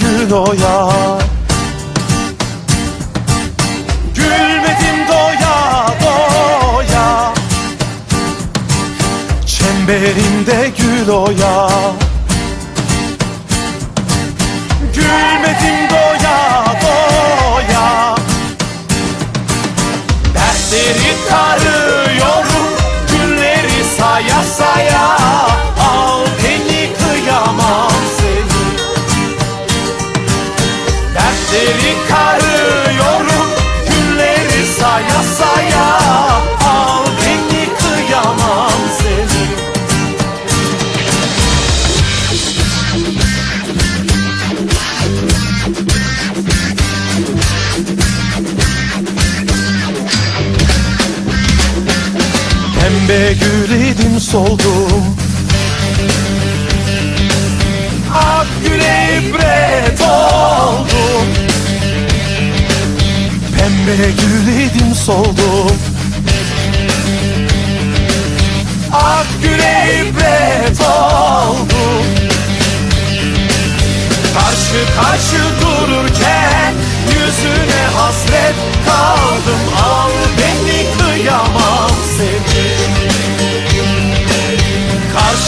gül oya Gülmedim doya doya. Çemberinde gül oya Pembe gül idim soldum. Ak güle ibret oldum. Pembe gül idim soldum. Ak güle ibret oldum. Karşı karşı dururken Yüzüne hasret kaldım. Al beni kıyamam seni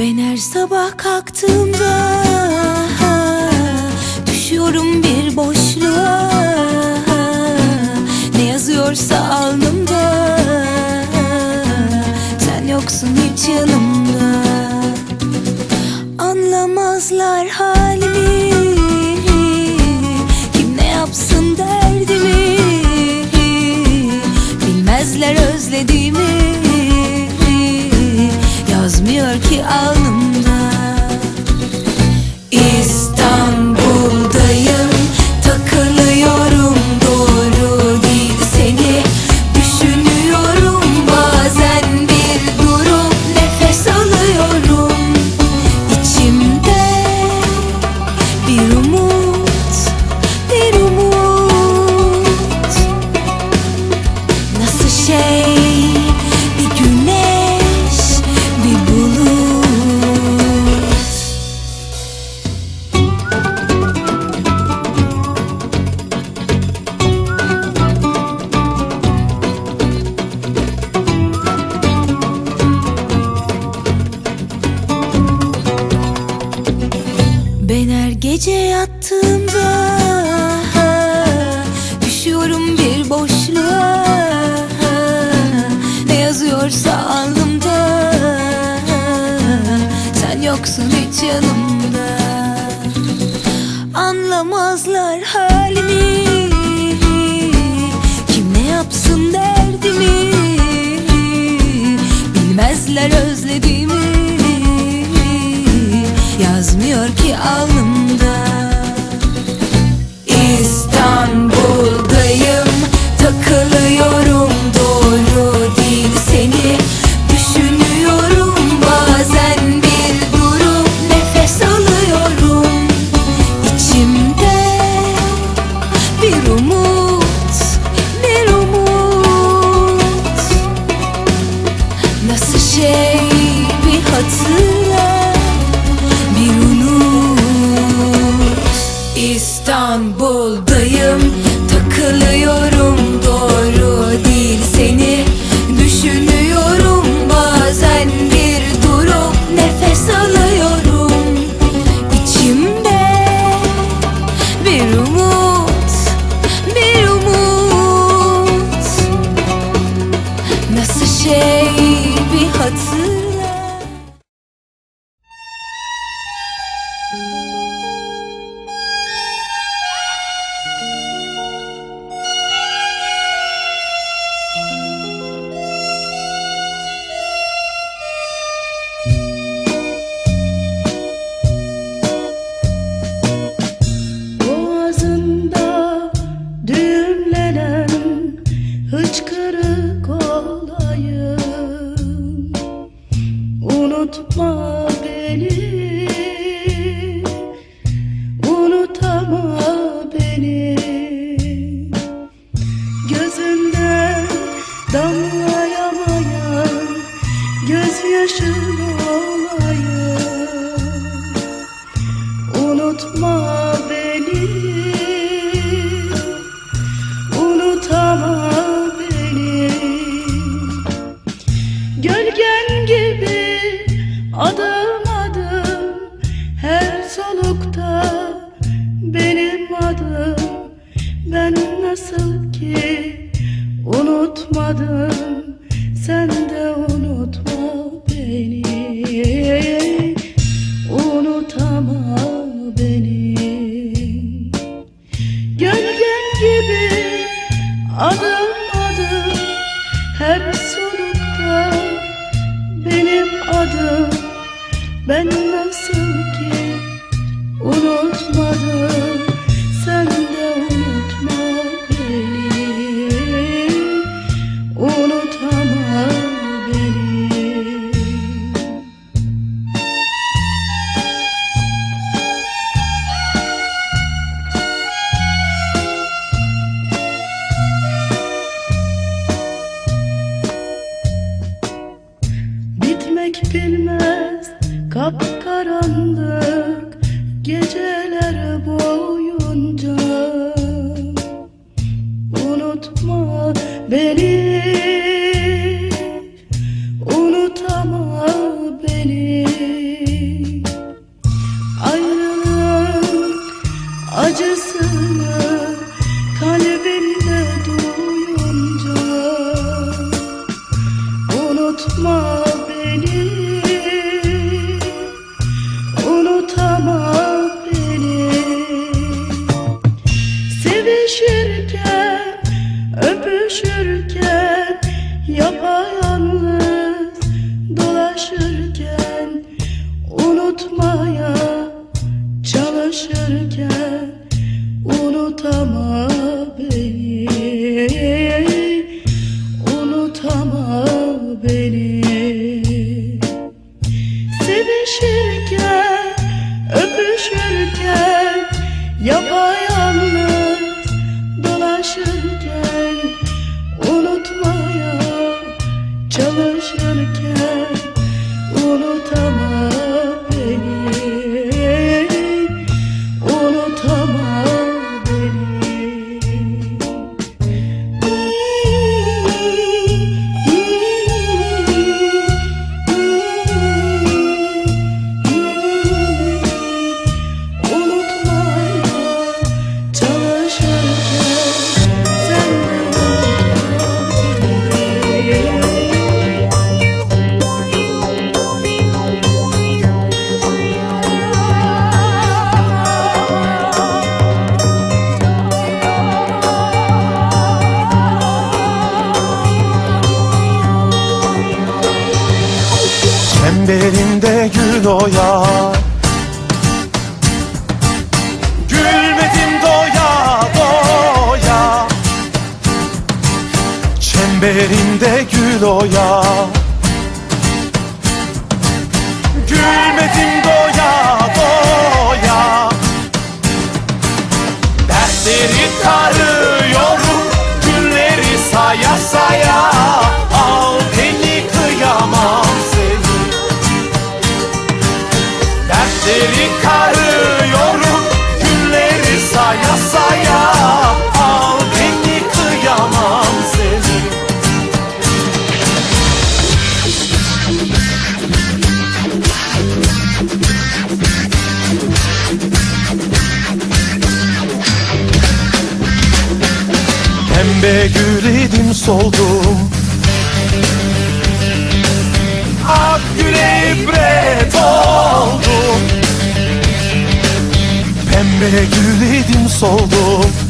Ben her sabah kalktığımda Düşüyorum bir boşluğa Ne yazıyorsa alnımda Sen yoksun hiç yanımda gece yattığımda Düşüyorum bir boşluğa Ne yazıyorsa alnımda Sen yoksun hiç yanımda. Anlamazlar halimi Kim ne yapsın derdimi Bilmezler özlediğimi. Yazmıyor ki alnımda unutama beni. Her solukta benim adım. Ben nasıl ki unutmadım. çalışırken Unutmaya çalışırken Unutamam. doya. Gülmedim doya doya. Çemberinde gül oya. Gülmedim doya doya. Dertleri tarım. Gece gül idim soldum. Ak güle ibret oldum. Pembe gül idim soldum.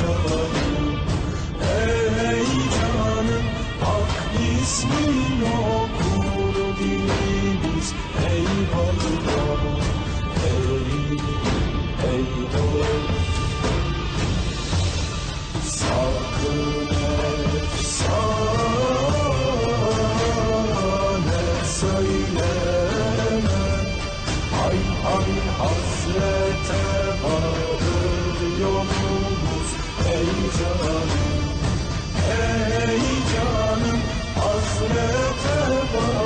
canım, ey canım Hak ismin okur dilimiz Ey Allah, ey, ey dost Sakın efsane söyleme Hay hay hasrete varır Ey canım, hasrete bak.